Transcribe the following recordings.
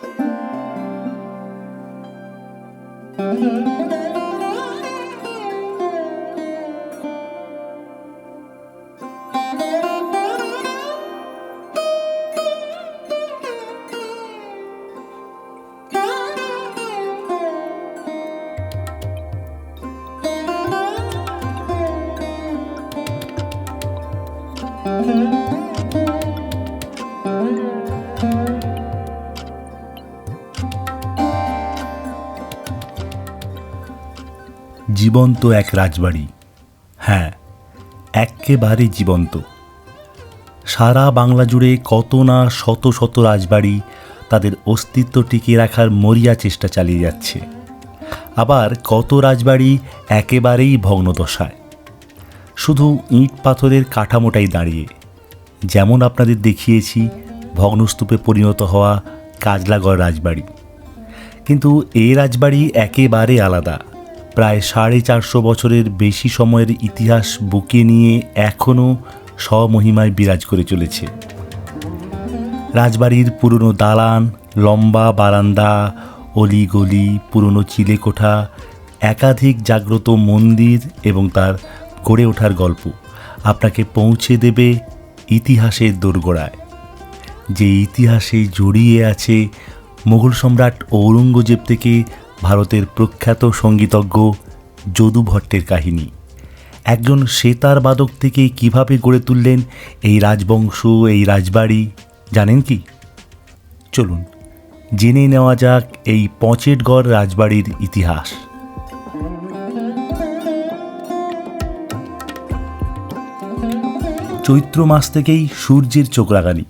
Thank you. জীবন্ত এক রাজবাড়ি। হ্যাঁ এক্কেবারে জীবন্ত। সারা বাংলা জুড়ে কত না শত শত রাজবাড়ি তাদের অস্তিত্ব টিকিয়ে রাখার মরিয়া চেষ্টা চালিয়ে যাচ্ছে। আবার কত রাজবাড়ি একেবারেই ভগ্নদশায়। শুধু ইট পাথরের কাঠামোটাই দাঁড়িয়ে। যেমন আপনাদের দেখিয়েছি, ভগ্নস্তূপে পরিণত হওয়া কাজলাগড় রাজবাড়ি। কিন্তু এই রাজবাড়ি একেবারে আলাদা। প্রায় সাড়ে চারশো বছরের বেশি সময়ের ইতিহাস বুকে নিয়ে এখনও স্বমহিমায় বিরাজ করে চলেছে। রাজবাড়ির পুরনো দালান, লম্বা বারান্দা, অলিগলি, পুরনো চিলেকোঠা, একাধিক জাগ্রত মন্দির এবং তার গড়ে ওঠার গল্প আপনাকে পৌঁছে দেবে ইতিহাসের দোরগোড়ায়। যে ইতিহাসে জড়িয়ে আছে মুঘল সম্রাট ঔরঙ্গজেব থেকে ভারতের প্রখ্যাত সঙ্গীতজ্ঞ যদু ভট্টের কাহিনী। একজন সেতার বাদক থেকে কীভাবে গড়ে তুললেন এই রাজবংশ, এই রাজবাড়ি, জানেন কি? চলুন, জেনে নেওয়া যাক এই পঁচেটগড় রাজবাড়ির ইতিহাস। চৈত্র মাস থেকেই সূর্যের চোখ লাগানি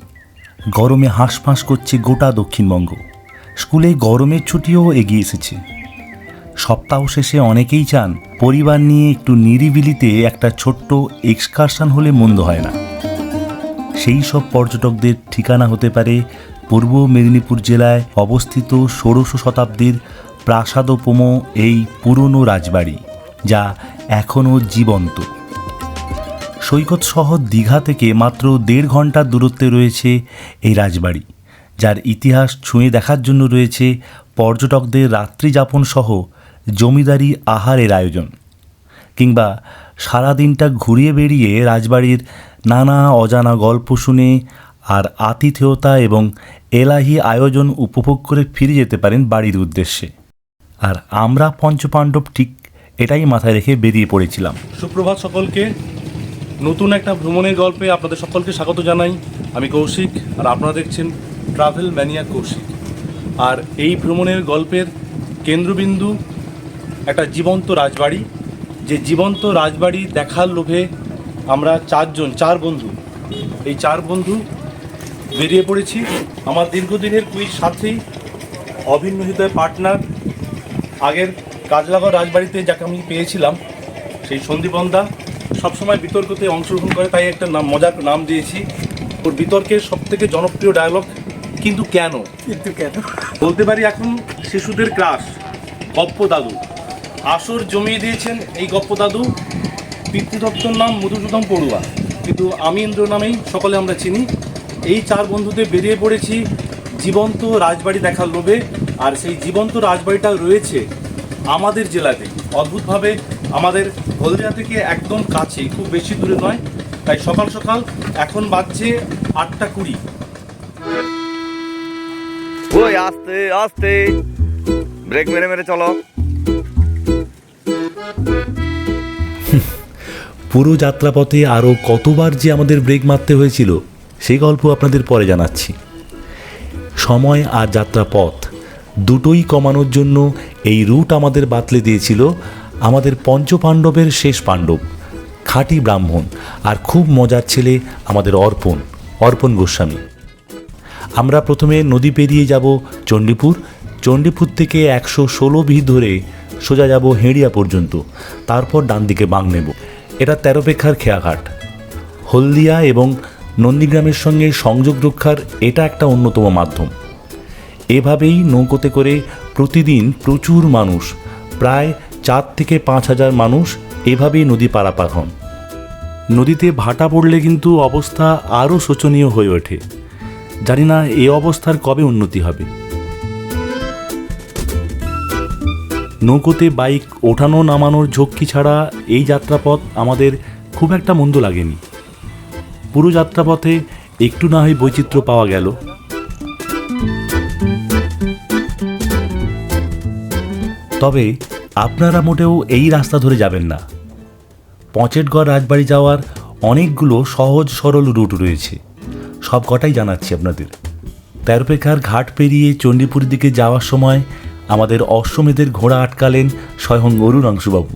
গরমে হাঁসফাঁস করছে গোটা দক্ষিণবঙ্গ। স্কুলে গরমের ছুটিও এগিয়ে এসেছে। সপ্তাহ শেষে অনেকেই চান পরিবার নিয়ে একটু নিরিবিলিতে একটা ছোট্ট এক্সকারশন হলে মন্দ হয় না। সেই সব পর্যটকদের ঠিকানা হতে পারে পূর্ব মেদিনীপুর জেলায় অবস্থিত ষোড়শ শতাব্দীর প্রাসাদোপম এই পুরনো রাজবাড়ি, যা এখনও জীবন্ত। সৈকত শহর দীঘা থেকে মাত্র দেড় ঘণ্টার দূরত্বে রয়েছে এই রাজবাড়ি। যার ইতিহাস ছুঁয়ে দেখার জন্য রয়েছে পর্যটকদের রাত্রি যাপন সহ জমিদারি আহারের আয়োজন কিংবা সারাদিনটা ঘুরিয়ে বেরিয়ে রাজবাড়ির নানা অজানা গল্প শুনে আর আতিথেয়তা এবং এলাহি আয়োজন উপভোগ করে ফিরে যেতে পারেন বাড়ির উদ্দেশ্যে। আর আমরা পঞ্চপাণ্ডব ঠিক এটাই মাথায় রেখে বেরিয়ে পড়েছিলাম। সুপ্রভাত সকলকে। নতুন একটা ভ্রমণের গল্পে আপনাদের সকলকে স্বাগত জানাই। আমি কৌশিক আর আপনারা দেখছেন ট্রাভেল ম্যানিয়া কৌশিক। আর এই ভ্রমণের গল্পের কেন্দ্রবিন্দু একটা জীবন্ত রাজবাড়ি, যে জীবন্ত রাজবাড়ি দেখার লোভে আমরা চারজন, চার বন্ধু। এই চার বন্ধু বেরিয়ে পড়েছি আমার দীর্ঘদিনের কুইজ সাথী, অভিন্ন হৃদয় পার্টনার, আগের কাজলাগড় রাজবাড়িতে যাকে আমি পেয়েছিলাম, সেই সন্দীপন্দা। সবসময় বিতর্কতে অংশগ্রহণ করে, তাই একটা নাম, মজার নাম দিয়েছি। ওর বিতর্কের সব থেকে জনপ্রিয় ডায়লগ কিন্তু কেন? কিন্তু কেন? বলতে পারি এখন শিশুদের ক্রাশ গপ্প দাদু। আসর জমিয়ে দিয়েছেন এই গপ্প দাদু। পিতৃদত্তর নাম মধুসূদন পড়ুয়া। কিন্তু আমি ইন্দ্র নামেই সকলে আমরা চিনি। এই চার বন্ধুতে বেরিয়ে পড়েছি জীবন্ত রাজবাড়ি দেখার লোভে। আর সেই জীবন্ত রাজবাড়িটা রয়েছে আমাদের জেলাতে। অদ্ভুতভাবে আমাদের হলদিয়া থেকে একদম কাছে খুব বেশি দূরে নয়। তাই সকাল সকাল এখন বাজছে আটটা কুড়ি। ওই, আস্তে আস্তে। ব্রেক মেরে মেরে চলো। পুরো যাত্রাপথে আরও কতবার যে আমাদের ব্রেক মারতে হয়েছিল সেই গল্প আপনাদের পরে জানাচ্ছি। সময় আর যাত্রাপথ দুটোই কমানোর জন্য এই রুট আমাদের বাতলে দিয়েছিল আমাদের পঞ্চপাণ্ডবের শেষ পাণ্ডব, খাঁটি ব্রাহ্মণ আর খুব মজার ছেলে আমাদের অর্পণ অর্পণ গোস্বামী। আমরা প্রথমে নদী পেরিয়ে যাব চণ্ডীপুর। চণ্ডীপুর থেকে একশো ষোলো ভি ধরে সোজা যাব হেঁড়িয়া পর্যন্ত। তারপর ডান দিকে বাং নেব। এটা তেরোপেক্ষার খেয়াঘাট। হলদিয়া এবং নন্দীগ্রামের সঙ্গে সংযোগ রক্ষার এটা একটা অন্যতম মাধ্যম। এভাবেই নৌকোতে করে প্রতিদিন প্রচুর মানুষ, প্রায় চার থেকে পাঁচ হাজার মানুষ এভাবেই নদী পারাপার হন। নদীতে ভাটা পড়লে কিন্তু অবস্থা আরও শোচনীয় হয়ে ওঠে। জানি না এ অবস্থার কবে উন্নতি হবে। নৌকোতে বাইক ওঠানো নামানোর ঝক্কি ছাড়া এই যাত্রাপথ আমাদের খুব একটা মন্দ লাগেনি। পুরো যাত্রাপথে একটু না হয় বৈচিত্র্য পাওয়া গেল। তবে আপনারা মোটেও এই রাস্তা ধরে যাবেন না। পঁচেটগড় রাজবাড়ি যাওয়ার অনেকগুলো সহজ সরল রুট রয়েছে। সব কটাই জানাচ্ছি আপনাদের। তেরোপেখার ঘাট পেরিয়ে চণ্ডীপুরের দিকে যাওয়ার সময় আমাদের অশ্বমেধের ঘোড়া আটকালেন স্বয়ং অরুণাংশুবাবু।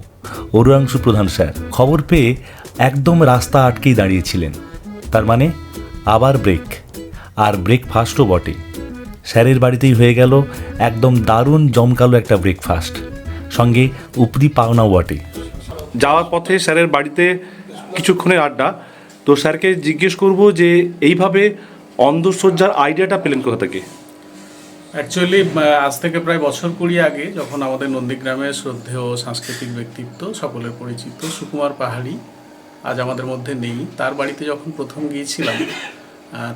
অরুণাংশু প্রধান স্যার, খবর পেয়ে একদম রাস্তা আটকেই দাঁড়িয়েছিলেন। তার মানে আবার ব্রেক, আর ব্রেকফাস্টও বটে। স্যারের বাড়িতেই হয়ে গেল একদম দারুণ জমকালো একটা ব্রেকফাস্ট। সঙ্গে উপরি পাওনাও বটে। যাওয়ার পথে স্যারের বাড়িতে কিছুক্ষণের আড্ডা তো স্যারকে জিজ্ঞেস করব যে এইভাবে অন্ধসজ্জার আইডিয়াটা পেলেন কোথা থেকে? অ্যাকচুয়ালি আজ থেকে প্রায় বছর কুড়ি আগে যখন আমাদের নন্দীগ্রামের শ্রদ্ধেয় সাংস্কৃতিক ব্যক্তিত্ব, সকলের পরিচিত সুকুমার পাহাড়ি আজ আমাদের মধ্যে নেই। তার বাড়িতে যখন প্রথম গিয়েছিলাম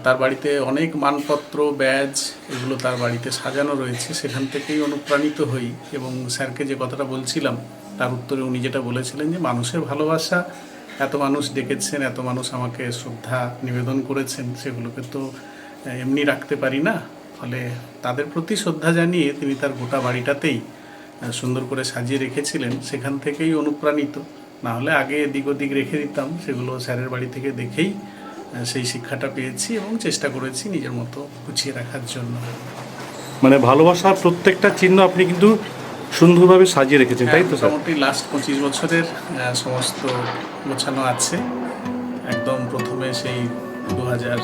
তার বাড়িতে অনেক মানপত্র, ব্যাজ এগুলো তার বাড়িতে সাজানো রয়েছে। সেখান থেকেই অনুপ্রাণিত হই এবং স্যারকে যে কথাটা বলছিলাম, তার উত্তরে উনি যেটা বলেছিলেন যে, মানুষের ভালোবাসা এত মানুষ ডেকেছেন, এত মানুষ আমাকে শ্রদ্ধা নিবেদন করেছেন, সেগুলোকে তো এমনি রাখতে পারি না। ফলে তাদের প্রতি শ্রদ্ধা জানিয়ে তিনি তার গোটা বাড়িটাতেই সুন্দর করে সাজিয়ে রেখেছিলেন, সেখান থেকেই অনুপ্রাণিত। না হলে আগে এদিক ওদিক রেখে দিতাম, সেগুলো স্যারের বাড়ি থেকে দেখেই সেই শিক্ষাটা পেয়েছি এবং চেষ্টা করেছি নিজের মতো গুছিয়ে রাখার জন্য। মানে ভালোবাসার প্রত্যেকটা চিহ্ন আপনি কিন্তু সুন্দরভাবে সাজিয়ে রেখেছেন তাই তো স্যার? মোটামুটি লাস্ট পঁচিশ বছরের সমস্ত গোছানো আছে। একদম প্রথমে সেই দু হাজার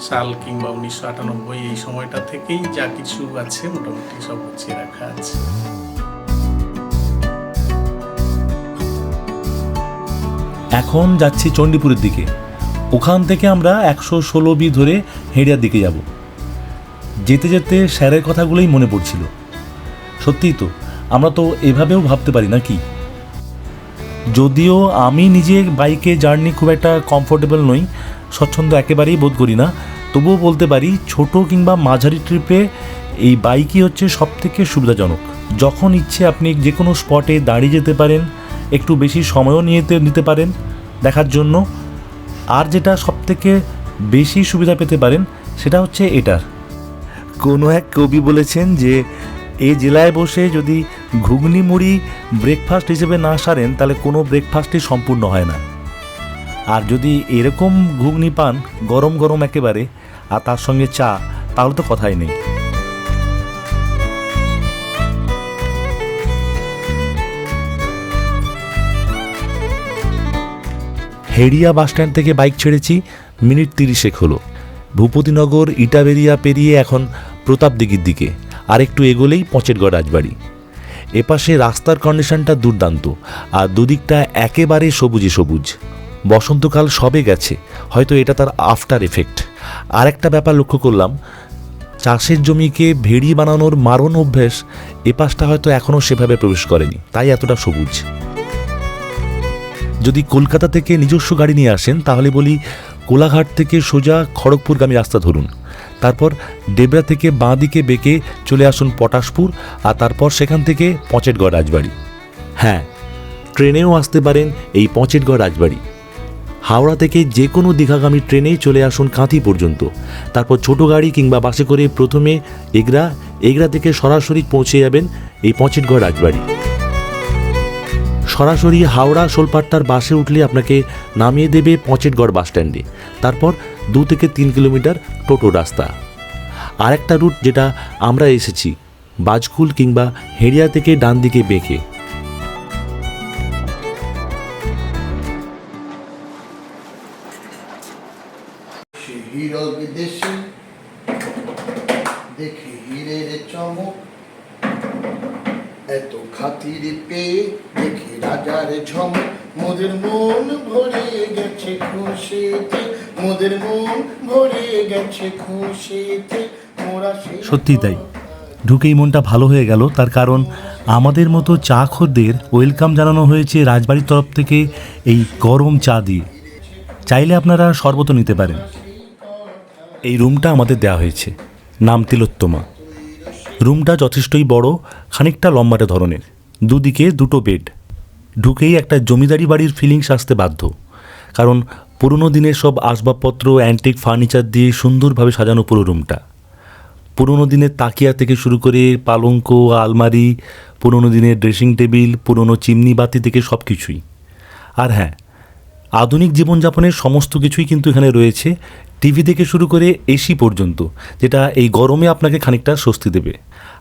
সাল কিংবা উনিশশো আটানব্বই এই সময়টা থেকেই যা কিছু আছে মোটামুটি সব গুছিয়ে রাখা আছে। এখন যাচ্ছি চণ্ডীপুরের দিকে। ওখান থেকে আমরা একশো ষোলো বি ধরে হেড়িয়ার দিকে যাব। যেতে যেতে স্যারের কথাগুলোই মনে পড়ছিল। সত্যিই তো, আমরা তো এভাবেও ভাবতে পারি না কি যদিও আমি নিজে বাইকে জার্নি খুব একটা কমফোর্টেবল নই, স্বচ্ছন্দ একেবারেই বোধ করি না, তবুও বলতে পারি ছোট কিংবা মাঝারি ট্রিপে এই বাইকই হচ্ছে সব থেকে সুবিধাজনক। যখন ইচ্ছে আপনি যে কোনো স্পটে দাঁড়িয়ে যেতে পারেন, একটু বেশি সময়ও নিয়ে নিতে পারেন দেখার জন্য। আর যেটা সব থেকে বেশি সুবিধা পেতে পারেন, সেটা হচ্ছে এটার। কোনো এক কবি বলেছেন যে এই জেলায় বসে যদি ঘুগনি মুড়ি ব্রেকফাস্ট হিসেবে না সারেন, তাহলে কোনো ব্রেকফাস্টই সম্পূর্ণ হয় না। আর যদি এরকম ঘুগনি পান, গরম গরম একেবারে, আর তার সঙ্গে চা, তাহলে তো কথাই নেই। হেড়িয়া বাসস্ট্যান্ড থেকে বাইক ছেড়েছি, মিনিট তিরিশেক হলো। ভূপতিনগর ইটাবেরিয়া পেরিয়ে এখন প্রতাপদিঘির দিকে। আর একটু এগোলেই পঁচেরগড় রাজবাড়ি। এপাশে রাস্তার কন্ডিশনটা দুর্দান্ত, আর দুদিকটা একেবারে সবুজে সবুজ। বসন্তকাল সবে গেছে, হয়তো এটা তার আফটার এফেক্ট আর একটা ব্যাপার লক্ষ্য করলাম, চাষের জমিকে ভেড়ি বানানোর মারণ অভ্যেস এপাশটা হয়তো এখনও সেভাবে প্রবেশ করেনি, তাই এতটা সবুজ। যদি কলকাতা থেকে নিজস্ব গাড়ি নিয়ে আসেন, তাহলে বলি কোলাঘাট থেকে সোজা খড়গপুরগামী রাস্তা ধরুন। তারপর ডেবরা থেকে বাঁ দিকে বেঁকে চলে আসুন পটাশপুর আর তারপর সেখান থেকে পঁচেটগড় রাজবাড়ি। হ্যাঁ ট্রেনেও আসতে পারেন এই পঁচেটগড় রাজবাড়ি। হাওড়া থেকে যে কোনো দীঘাগামী ট্রেনেই চলে আসুন কাঁথি পর্যন্ত। তারপর ছোট গাড়ি কিংবা বাসে করে প্রথমে এগরা এগরা থেকে সরাসরি পৌঁছে যাবেন এই পঁচেটগড় রাজবাড়ি। সরাসরি হাওড়া শোলপাট্টার বাসে উঠলে আপনাকে নামিয়ে দেবে পঁচেটগড় বাস স্ট্যান্ডে। তারপর দু থেকে তিন কিলোমিটার টোটো রাস্তা। আরেকটা রুট যেটা আমরা এসেছি, বাজকুল কিংবা হেড়িয়া থেকে ডান দিকে বেঁকে হীরের চমক। এত খাতির পেয়ে দেখে রাজার ঝমক মোদের মন ভরে গেছে খুশিতে, মোদের মন ভরে গেছে খুশিতে। সত্যিই তাই। ঢুকেই মনটা ভালো হয়ে গেল। তার কারণ, আমাদের মতো চা খদ্দের ওয়েলকাম জানানো হয়েছে রাজবাড়ির তরফ থেকে এই গরম চা দিয়ে। চাইলে আপনারা শরবতও নিতে পারেন। এই রুমটা আমাদের দেওয়া হয়েছে। নাম তিলোত্তমা। রুমটা যথেষ্টই বড়, খানিকটা লম্বাটে ধরনের। দুদিকে দুটো বেড। ঢুকেই একটা জমিদারি বাড়ির ফিলিংস আসতে বাধ্য। কারণ পুরনো দিনের সব আসবাবপত্র অ্যান্টিক ফার্নিচার দিয়ে সুন্দরভাবে সাজানো পুরো রুমটা। পুরনো দিনের তাকিয়া থেকে শুরু করে পালঙ্ক, আলমারি, পুরনো দিনের ড্রেসিং টেবিল পুরনো চিমনি বাতি থেকে সব কিছুই আর হ্যাঁ আধুনিক জীবনযাপনের সমস্ত কিছুই কিন্তু এখানে রয়েছে। টিভি থেকে শুরু করে এসি পর্যন্ত, যেটা এই গরমে আপনাকে খানিকটা স্বস্তি দেবে।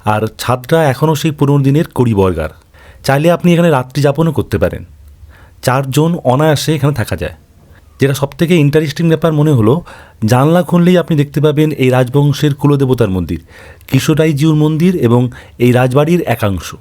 আর ছাদটা এখনও সেই পুরনো দিনের কড়ি বর্গার। চাইলে আপনি এখানে রাত্রি যাপনও করতে পারেন। চারজন অনায়াসে এখানে থাকা যায়। যেটা সবথেকে ইন্টারেস্টিং ব্যাপার মনে হলো, জানলা খুললেই আপনি দেখতে পাবেন এই রাজবংশের কুলদেবতার মন্দির কিশোরাইজিউর মন্দির এবং এই রাজবাড়ির একাংশ।